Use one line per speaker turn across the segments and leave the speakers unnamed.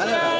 Gracias.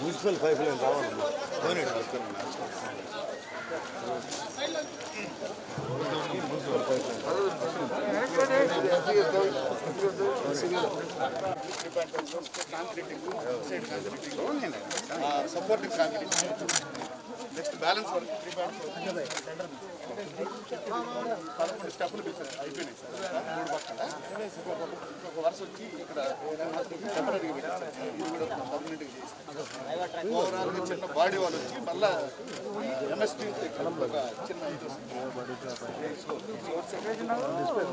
Municipal pipeline రావాలి
supporting concrete next balance work three పదకొండు స్టెప్లు పెట్టారు అయిపోయినాయి సార్. మూడు పక్కల. ఒక వరుస వచ్చి ఇక్కడ టెంపరీగా పెట్టారు. ఇది కూడా పర్మనెంట్గా చేస్తాం ఓవరాల్గా చిన్న బాడీ వాళ్ళు వచ్చి మళ్ళా ఎంఎస్టీ ఒక చిన్న ఇది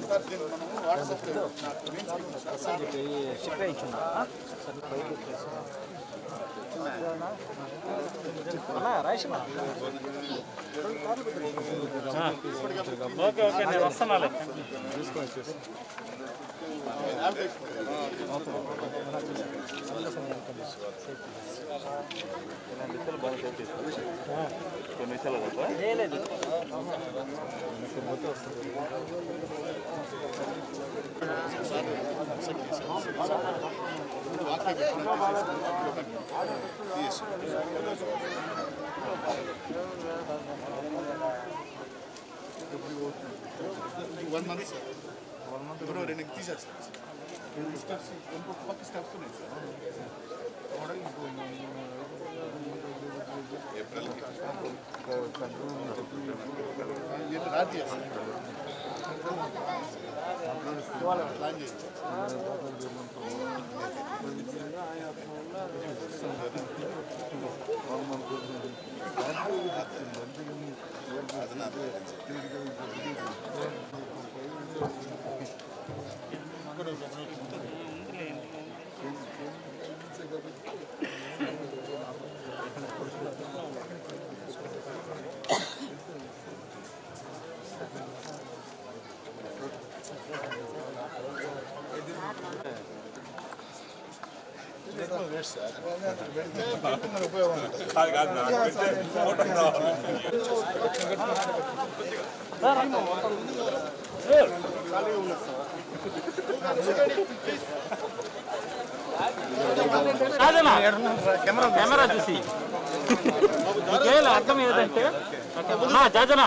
సార్ దీన్ని మనం వాట్సాప్లో సార్.
ఓకే ఓకే నేను వస్తున్నాలే
one month sir one month రెండు తీసేస్తాం సార్ రెండు స్టెప్స్ ఇంకొక పక్క స్టెప్స్ ఉన్నాయి సార్ ఏప్రిల్ రాత్రి ప్లాన్ చేసి
కాదన్నా కెమెరా కెమెరా చూసి. నీకేం అర్థం ఏదంటే జాజనా